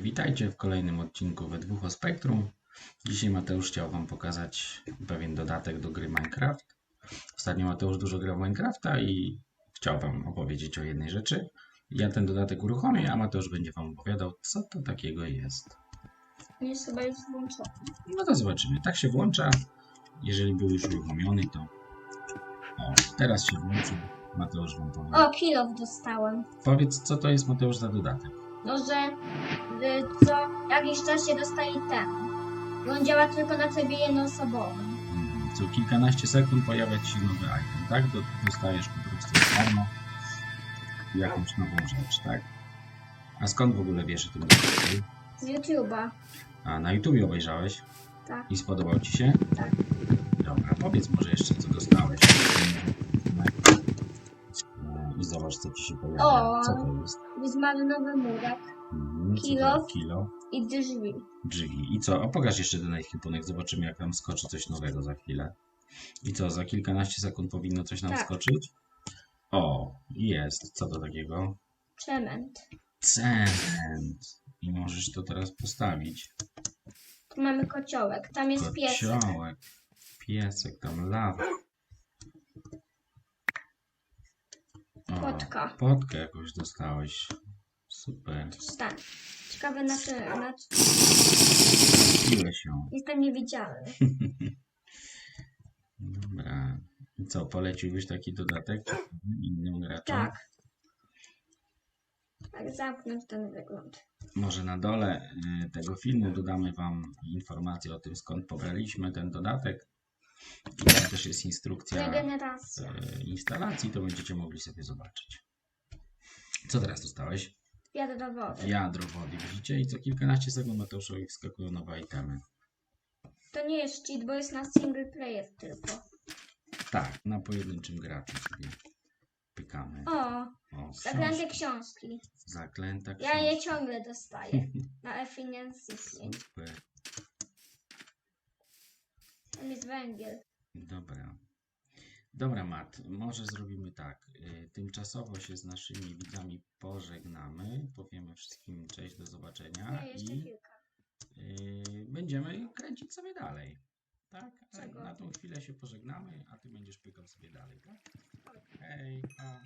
Witajcie w kolejnym odcinku we dwóch o Spektrum. Dzisiaj Mateusz chciał Wam pokazać pewien dodatek do gry Minecraft. Ostatnio Mateusz dużo grał w Minecrafta i chciał Wam opowiedzieć o jednej rzeczy. Ja ten dodatek uruchomię, a Mateusz będzie Wam opowiadał, co to takiego jest. Jest chyba już włączony. No to zobaczymy. Tak się włącza. Jeżeli był już uruchomiony, to... O, teraz się włączył. Mateusz Wam powie. O, kilof dostałem. Powiedz, co to jest Mateusz za dodatek. No, że y, co jakiś czas się dostaje ten. I on działa tylko na trybie jednoosobowym. Mhm. Co kilkanaście sekund pojawia Ci się nowy item, tak? Do, dostajesz po prostu darmo jakąś nową rzecz, tak? A skąd w ogóle wiesz o tym? Z YouTube'a. A na YouTubie obejrzałeś Tak. i spodobał Ci się? Tak. Dobra, powiedz może jeszcze co dostałeś. No I zobacz co Ci się pojawia. O! Co to jest? Jest marynowy murek Mhm, co to Kilo. Kilo. i drzwi. drzwi. I co? O, pokaż jeszcze ten ekwipunek, zobaczymy jak nam skoczy coś nowego za chwilę. I co, za kilkanaście sekund powinno coś nam Tak. skoczyć? O, jest. Co to takiego? Cement. Cement. I możesz to teraz postawić. Tu mamy kociołek. Tam jest piesek. Kociołek. Piesek, tam lawa. O, Potka. Potkę jakąś dostałeś. Super. Tak. Ciekawe na czym. Na... Piłeś ją. Jestem niewidzialny. Dobra. I co, poleciłbyś taki dodatek innym graczom? Tak. Tak, zamknąć ten wygląd. Może na dole y, tego filmu dodamy Wam informację o tym, skąd pobraliśmy ten dodatek. I tam też jest instrukcja Regeneracja. y, instalacji, to będziecie mogli sobie zobaczyć. Co teraz dostałeś? Do wody. Wiadro wody, widzicie? I co kilkanaście sekund Mateuszowi wskakują nowe itemy. To nie jest cheat, bo jest na single player tylko. Tak, na pojedynczym graczu sobie pykamy. O, O, zaklęte książki. książki. Zaklęta Ja je ciągle dostaję. Na Efficiency 5. Super. Jest węgiel. Dobra. Dobra, Mat, może zrobimy tak. Y, Tymczasowo się z naszymi widzami pożegnamy. Powiemy wszystkim cześć, do zobaczenia Ja jeszcze i kilka. y, będziemy kręcić sobie dalej. Tak? Czego? Na tą chwilę się pożegnamy, a ty będziesz pykał sobie dalej, tak? Hej, pa.